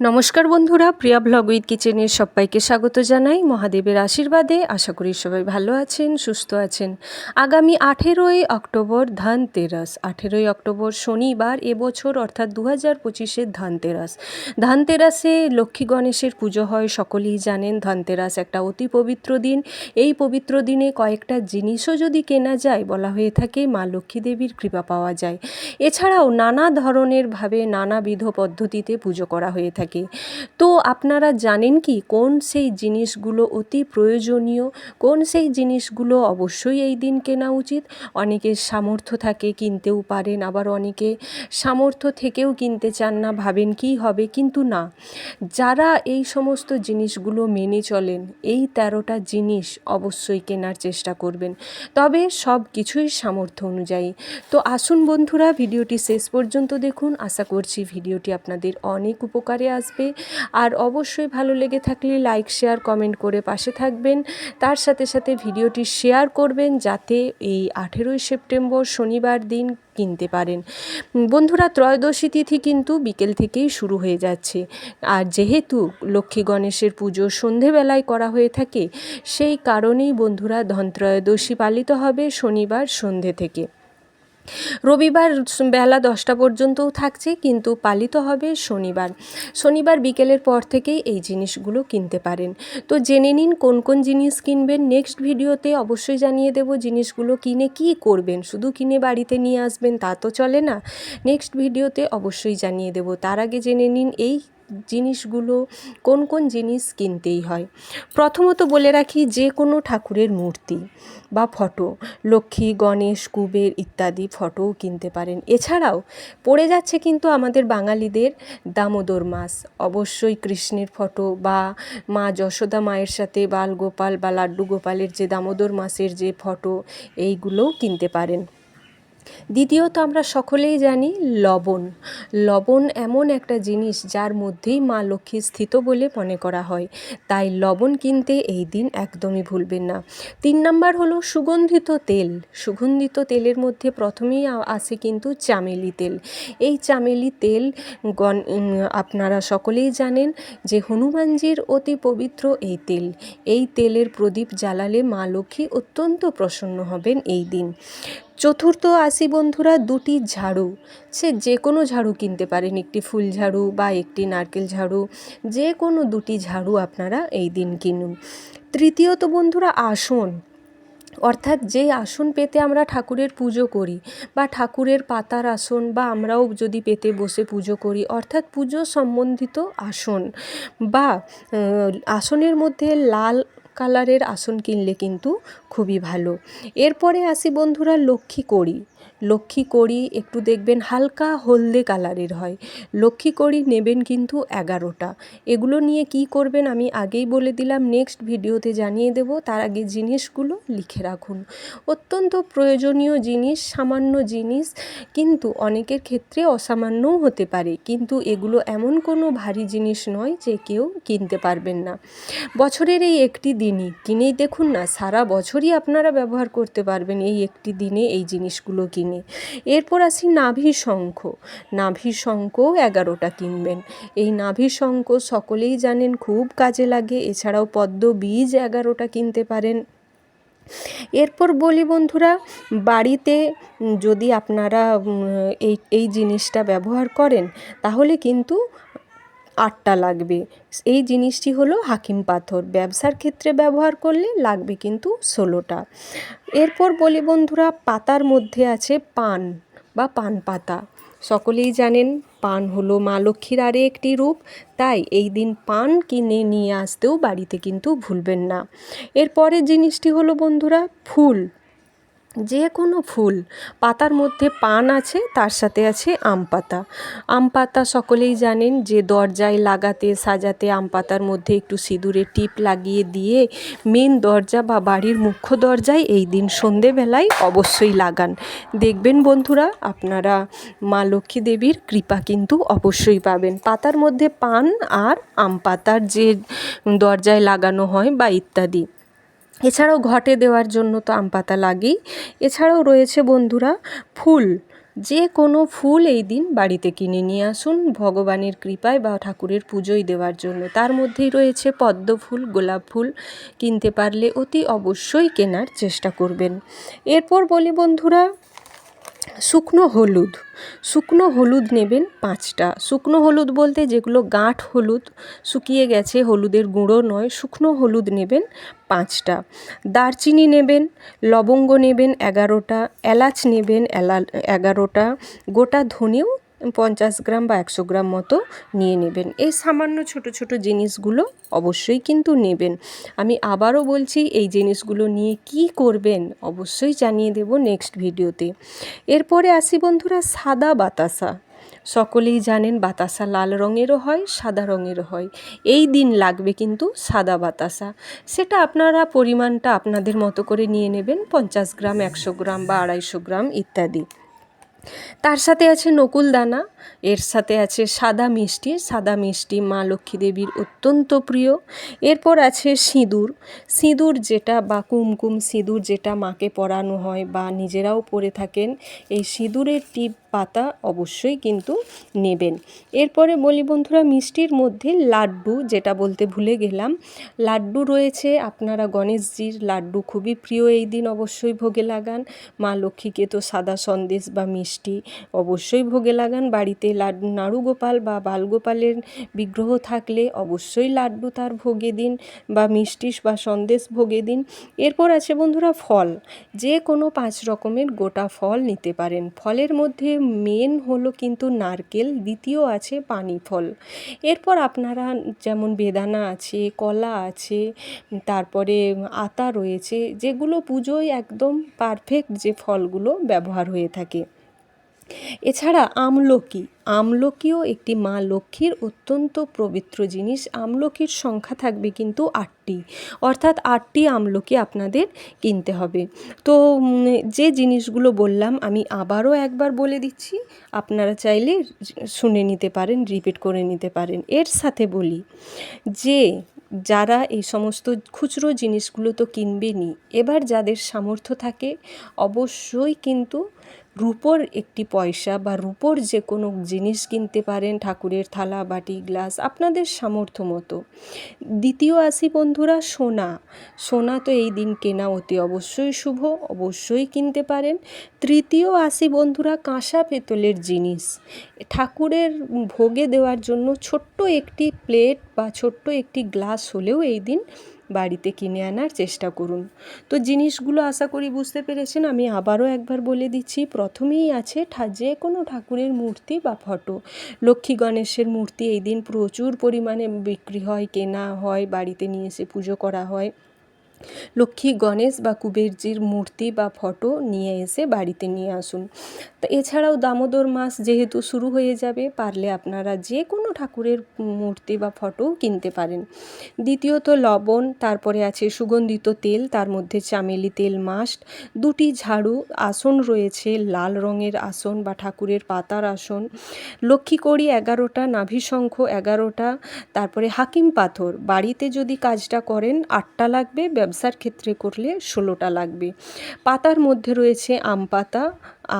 নমস্কার বন্ধুরা, প্রিয়া blog with কিচেনের সবাইকে স্বাগত জানাই। মহাদেবের আশীর্বাদে আশা করি সবাই ভালো আছেন, সুস্থ আছেন। আগামী আঠেরোই অক্টোবর ধানতেরাস আঠেরোই অক্টোবর শনিবার এবছর অর্থাৎ দু হাজার পঁচিশের ধানতেরাস ধানতেরাসে লক্ষ্মী গণেশের পুজো হয়, সকলেই জানেন ধানতেরাস একটা অতি পবিত্র দিন। এই পবিত্র দিনে কয়েকটা জিনিসও যদি কেনা যায়, বলা হয়ে থাকে মা লক্ষ্মী দেবীর কৃপা পাওয়া যায়। এছাড়াও নানা ধরনের ভাবে নানাবিধ পদ্ধতিতে পুজো করা হয়ে থাকে। তো আপনারা জানেন কি, কোন সেই জিনিসগুলো অতি প্রয়োজনীয়, কোন সেই জিনিসগুলো অবশ্যই এই দিন কেনা উচিত? অনেকের সামর্থ্য থাকে কিনতেও পারেন, আবার অনেকে সামর্থ্য থেকেও কিনতে চান না, ভাবেন কী হবে, কিন্তু না। যারা এই সমস্ত জিনিসগুলো মেনে চলেন, এই তেরোটা জিনিস অবশ্যই কেনার চেষ্টা করবেন। তবে সব কিছুই সামর্থ্য অনুযায়ী। তো আসুন বন্ধুরা, ভিডিওটি শেষ পর্যন্ত দেখুন। আশা করছি ভিডিওটি আপনাদের অনেক উপকারে আসবে। আর অবশ্যই ভালো লেগে থাকলে লাইক শেয়ার কমেন্ট করে পাশে থাকবেন। তার সাথে সাথে ভিডিওটি শেয়ার করবেন যাতে এই আঠেরোই সেপ্টেম্বর শনিবার দিন কিনতে পারেন। বন্ধুরা, ত্রয়োদশী তিথি কিন্তু বিকেল থেকেই শুরু হয়ে যাচ্ছে। আর যেহেতু লক্ষ্মী গণেশের পুজো সন্ধেবেলায় করা হয়ে থাকে, সেই কারণেই বন্ধুরা ধনত্রয়োদশী পালিত হবে শনিবার সন্ধে থেকে। রবিবার বেলা দশটা পর্যন্তও থাকছে, কিন্তু পালিত হবে শনিবার। শনিবার বিকেলের পর থেকেই এই জিনিসগুলো কিনতে পারেন। তো জেনে নিন কোন কোন জিনিস কিনবেন। নেক্সট ভিডিওতে অবশ্যই জানিয়ে দেব জিনিসগুলো কিনে কি করবেন। শুধু কিনে বাড়িতে নিয়ে আসবেন তা তো চলে না। নেক্সট ভিডিওতে অবশ্যই জানিয়ে দেব। তার আগে জেনে নিন এই জিনিসগুলো কোন কোন জিনিস কিনতেই হয়। প্রথমত বলে রাখি যে কোনো ঠাকুরের মূর্তি বা ফটো, লক্ষ্মী, গণেশ, কুবের ইত্যাদি ফটোও কিনতে পারেন। এছাড়াও পড়ে যাচ্ছে কিন্তু আমাদের বাঙালিদের দামোদর মাস। অবশ্যই কৃষ্ণের ফটো বা মা যশোদা মায়ের সাথে বাল গোপাল বা লাড্ডু গোপালের যে দামোদর মাসের যে ফটো, এইগুলোও কিনতে পারেন। দ্বিতীয়ত আমরা সকলেই জানি লবণ। লবণ এমন একটা জিনিস যার মধ্যেই মা লক্ষ্মী স্থিত বলে মনে করা হয়। তাই লবণ কিনতে এই দিন একদমই ভুলবেন না। তিন নাম্বার হলো সুগন্ধিত তেল। সুগন্ধিত তেলের মধ্যে প্রথমেই আসে কিন্তু চামেলি তেল। এই চামেলি তেল গণ আপনারা সকলেই জানেন যে হনুমানজির অতি পবিত্র এই তেল। এই তেলের প্রদীপ জ্বালালে মা লক্ষ্মী অত্যন্ত প্রসন্ন হবেন এই দিন। চতুর্থ আসি বন্ধুরা দুটি ঝাড়ু। সে যে কোনো ঝাড়ু কিনতে পারেন। একটি ফুল ঝাড়ু বা একটি নারকেল ঝাড়ু। যে কোনো দুটি ঝাড়ু আপনারা এই দিন কিনুন। তৃতীয়ত বন্ধুরা আসন। অর্থাৎ যে আসন পেতে আমরা ঠাকুরের পুজো করি বা ঠাকুরের পাতার আসন বা আমরাও যদি পেতে বসে পুজো করি, অর্থাৎ পুজো সম্বন্ধিত আসন বা আসনের মধ্যে লাল কালারের আসন কিনলে কিন্তু খুবই ভালো। এরপরে আসি বন্ধুরা লক্ষ্মী কড়ি। লক্ষ্মী কড়ি একটু দেখবেন হালকা হলদে কালারের হয়। লক্ষ্মী কড়ি নেবেন কিন্তু এগারোটা। এগুলো নিয়ে কি করবেন আমি আগেই বলে দিলাম নেক্সট ভিডিওতে জানিয়ে দেব। তার আগে জিনিসগুলো লিখে রাখুন। অত্যন্ত প্রয়োজনীয় জিনিস, সামান্য জিনিস, কিন্তু অনেকের ক্ষেত্রে অসামান্যও হতে পারে। কিন্তু এগুলো এমন কোনো ভারী জিনিস নয় যে কেউ কিনতে পারবেন না। বছরের এই একটি দিনই কিনেই দেখুন না, সারা বছরই আপনারা ব্যবহার করতে পারবেন এই একটি দিনে এই জিনিসগুলো কিনে এরপর আসি নাভি শঙ্খ। নাভি শঙ্খও এগারোটা কিনবেন। এই নাভি শঙ্খ সকলেই জানেন খুব কাজে লাগে। এছাড়াও পদ্ম বীজ এগারোটা কিনতে পারেন। এরপর বলি বন্ধুরা, বাড়িতে যদি আপনারা এই এই জিনিসটা ব্যবহার করেন, তাহলে কিন্তু আটটা লাগবে। এই জিনিসটি হলো হাকিম পাথর। ব্যবসার ক্ষেত্রে ব্যবহার করলে লাগবে কিন্তু ষোলোটা। এরপর বলি বন্ধুরা, পাতার মধ্যে আছে পান বা পান পাতা। সকলেই জানেন পান হলো মা লক্ষ্মীর আরে একটি রূপ। তাই এই দিন পান কিনে নিয়ে আসতেও বাড়িতে কিন্তু ভুলবেন না। এরপরের জিনিসটি হলো বন্ধুরা, ফুল। যে কোনো ফুল, পাতার মধ্যে পান আছে, তার সাথে আছে আম পাতা। আম পাতা সকলেই জানেন যে দরজায় লাগাতে, সাজাতে আম পাতার মধ্যে একটু সিঁদুরে টিপ লাগিয়ে দিয়ে মেন দরজা বা বাড়ির মুখ্য দরজায় এই দিন সন্ধেবেলায় অবশ্যই লাগান। দেখবেন বন্ধুরা, আপনারা মা লক্ষ্মী দেবীর কৃপা কিন্তু অবশ্যই পাবেন। পাতার মধ্যে পান আর আম পাতার যে দরজায় লাগানো হয় বা ইত্যাদি। এছাড়াও ঘটে দেওয়ার জন্য তো আম পাতা লাগেই। এছাড়াও রয়েছে বন্ধুরা, ফুল। যে কোনো ফুল এই দিন বাড়িতে কিনে নিয়ে আসুন, ভগবানের কৃপায় বা ঠাকুরের পুজোই দেওয়ার জন্য। তার মধ্যেই রয়েছে পদ্ম ফুল, গোলাপ ফুল। কিনতে পারলে অতি অবশ্যই কেনার চেষ্টা করবেন। এরপর বলি বন্ধুরা শুকনো হলুদ। শুকনো হলুদ নেবেন পাঁচটা। শুকনো হলুদ বলতে যেগুলো গাঁঠ হলুদ, শুকিয়ে গেছে, হলুদের গুঁড়ো নয়, শুকনো হলুদ নেবেন পাঁচটা। দারচিনি নেবেন, লবঙ্গ নেবেন এগারোটা, এলাচ নেবেন এলা এগারোটা। গোটা ধনেও পঞ্চাশ গ্রাম বা একশো গ্রাম মতো নিয়ে নেবেন। এই সামান্য ছোট ছোট জিনিসগুলো অবশ্যই কিন্তু নেবেন। আমি আবারও বলছি, এই জিনিসগুলো নিয়ে কি করবেন অবশ্যই জানিয়ে দেব নেক্সট ভিডিওতে। এরপরে আসি বন্ধুরা, সাদা বাতাসা। সকলেই জানেন বাতাসা লাল রঙেরও হয়, সাদা রঙেরও হয়। এই দিন লাগবে কিন্তু সাদা বাতাসা। সেটা আপনারা পরিমাণটা আপনাদের মতো করে নিয়ে নেবেন, পঞ্চাশ গ্রাম, একশো গ্রাম বা আড়াইশো গ্রাম ইত্যাদি। তার সাথে আছে নকুল দানা এর সাথে আছে সাদা মিষ্টি সাদা মিষ্টি মা লক্ষ্মী দেবীর অত্যন্ত প্রিয়। এরপর আছে সিঁদুর। সিঁদুর যেটা বা কুমকুম সিঁদুর যেটা মাকে পরানো হয় বা নিজেরাও পরে থাকেন, এই সিঁদুরের টিপ পাতা অবশ্যই কিন্তু নেবেন। এরপরে বলি বন্ধুরা, মিষ্টির মধ্যে লাড্ডু যেটা বলতে ভুলে গেলাম। লাড্ডু রয়েছে, আপনারা গণেশজির লাড্ডু খুবই প্রিয় এই দিন অবশ্যই ভোগে লাগান। মা লক্ষ্মীকে তো সাদা সন্দেশ বা মিষ্টি অবশ্যই ভোগে লাগান বাড়িতে নাড়ু গোপাল বা বালগোপালের বিগ্রহ থাকলে অবশ্যই লাড্ডু তার ভোগে দিন বা মিষ্টি বা সন্দেশ ভোগে দিন। এরপর আছে বন্ধুরা ফল। যে কোনো পাঁচ রকমের গোটা ফল নিতে পারেন। ফলের মধ্যে মেন হলো কিন্তু নারকেল, দ্বিতীয় আছে পানি ফল এরপর আপনারা যেমন বেদানা আছে, কলা আছে, তারপরে আতা রয়েছে, যেগুলো পুজোয় একদম পারফেক্ট যে ফলগুলো ব্যবহার হয়ে থাকে। এছাড়া আমলকি। আমলকিও একটি মা লক্ষ্মীর অত্যন্ত পবিত্র জিনিস। আমলকির সংখ্যা থাকবে কিন্তু আটটি। অর্থাৎ আটটি আমলকি আপনাদের কিনতে হবে। তো যে জিনিসগুলো বললাম, আমি আবারও একবার বলে দিচ্ছি। আপনারা চাইলে শুনে নিতে পারেন, রিপিট করে নিতে পারেন। এর সাথে বলি যে, যারা এই সমস্ত খুচরো জিনিসগুলো তো কিনবেনই, এবার যাদের সামর্থ্য থাকে, অবশ্যই কিন্তু রুপোর একটি পয়সা বা রুপোর যে কোনো জিনিস কিনতে পারেন, ঠাকুরের থালা, বাটি, গ্লাস, আপনাদের সামর্থ্য মতো। দ্বিতীয় আসি বন্ধুরা, সোনা। সোনা তো এই দিন কেনা অতি অবশ্যই শুভ, অবশ্যই কিনতে পারেন। তৃতীয় আসি বন্ধুরা, কাঁসা পেতলের জিনিস। ঠাকুরের ভোগে দেওয়ার জন্য ছোট্ট একটি প্লেট বা ছোট্ট একটি গ্লাস হলেও এই দিন বাড়িতে কিনে আনার চেষ্টা করুন। তো জিনিসগুলো আশা করি বুঝতে পেরেছেন। আমি আবারও একবার বলে দিচ্ছি, প্রথমেই আছে যে কোনো ঠাকুরের মূর্তি বা ফটো। লক্ষ্মী গণেশের মূর্তি এই দিন প্রচুর পরিমাণে বিক্রি হয়, কেনা হয়, বাড়িতে নিয়ে এসে পুজো করা হয়। লক্ষ্মী গণেশ বা কুবেরজির মূর্তি বা ফটো নিয়ে এসে বাড়িতে নিয়ে আসুন। তা এছাড়াও দামোদর মাস যেহেতু শুরু হয়ে যাবে, পারলে আপনারা যে কোনো ঠাকুরের মূর্তি বা ফটো কিনতে পারেন। দ্বিতীয়ত লবণ, তারপরে আছে সুগন্ধিত তেল, তার মধ্যে চামেলি তেল মাস্ট, দুটি ঝাড়ু, আসন রয়েছে, লাল রঙের আসন বা ঠাকুরের পাতার আসন, লক্ষ্মী লক্ষ্মীকড়ি এগারোটা নাভিশঙ্খ এগারোটা, তারপরে হাকিম পাথর। বাড়িতে যদি কাজটা করেন, আটটা লাগবে ব্যবসার ক্ষেত্রে করলে ষোলোটা লাগবে। পাতার মধ্যে রয়েছে আম পাতা,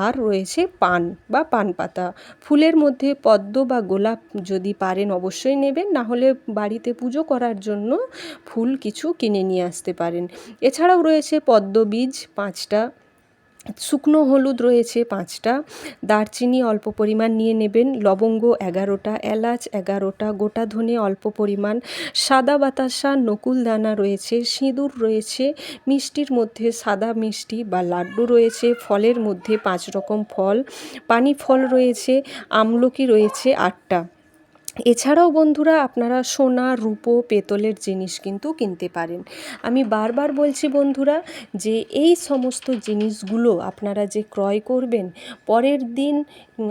আর রয়েছে পান বা পান পাতা। ফুলের মধ্যে পদ্ম বা গোলাপ যদি পারেন অবশ্যই নেবেন না হলে বাড়িতে পুজো করার জন্য ফুল কিছু কিনে নিয়ে আসতে পারেন। এছাড়াও রয়েছে পদ্ম বীজ পাঁচটা শুকনো হলুদ রয়েছে পাঁচটা। দারচিনি অল্প পরিমাণ নিয়ে নেবেন। লবঙ্গ এগারোটা, এলাচ এগারোটা, গোটা ধনে অল্প পরিমাণ, সাদা বাতাসা, নকুল দানা রয়েছে, সিঁদুর রয়েছে, মিষ্টির মধ্যে সাদা মিষ্টি বা লাড্ডু রয়েছে, ফলের মধ্যে পাঁচ রকম ফল, পানি ফল রয়েছে, আমলকি রয়েছে আটটা। এছাড়াও বন্ধুরা আপনারা সোনা, রূপো, পেতলের জিনিস কিন্তু কিনতে পারেন। আমি বারবার বলছি বন্ধুরা যে এই সমস্ত জিনিসগুলো আপনারা যে ক্রয় করবেন, পরের দিন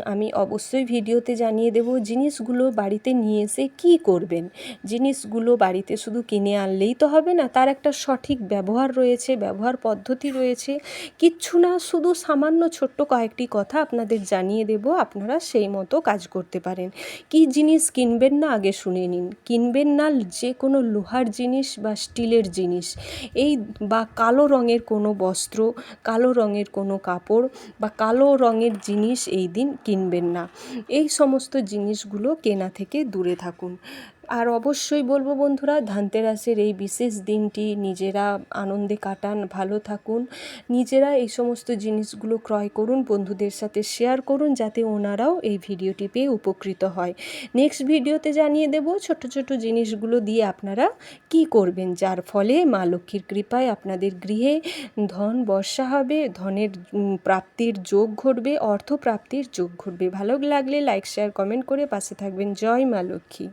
আমি অবশ্যই ভিডিওতে জানিয়ে দেব জিনিসগুলো বাড়িতে নিয়ে এসে কী করবেন। জিনিসগুলো বাড়িতে শুধু কিনে আনলেই তো হবে না, তার একটা সঠিক ব্যবহার রয়েছে, ব্যবহার পদ্ধতি রয়েছে। কিচ্ছু না, শুধু সামান্য ছোট্ট কয়েকটি কথা আপনাদের জানিয়ে দেব, আপনারা সেই মতো কাজ করতে পারেন। কী জিনিস কিনবেন না, আগে শুনে নিন। কিনবেন না যে কোনো লোহার জিনিস বা স্টিলের জিনিস। এই বা কালো রঙের কোনো বস্ত্র, কালো রঙের কোনো কাপড় বা কালো রঙের জিনিস এই দিন কিনবেন না। এই সমস্ত জিনিসগুলো কেনা থেকে দূরে থাকুন। আর অবশ্যই বলব বন্ধুরা, ধানতেরাসের এই বিশেষ দিনটি নিজেরা আনন্দে কাটান, ভালো থাকুন। নিজেরা এই সমস্ত জিনিসগুলো ক্রয় করুন, বন্ধুদের সাথে শেয়ার করুন, যাতে ওনারাও এই ভিডিওটি পেয়ে উপকৃত হয়। নেক্সট ভিডিওতে জানিয়ে দেব ছোট ছোট জিনিসগুলো দিয়ে আপনারা কি করবেন। যার ফলে মা লক্ষ্মীর কৃপায় আপনাদের গৃহে ধন বর্ষা হবে, ধনের প্রাপ্তির যোগ ঘটবে অর্থ প্রাপ্তির যোগ ঘটবে। ভালো লাগলে লাইক শেয়ার কমেন্ট করে পাশে থাকবেন। জয় মা লক্ষ্মী।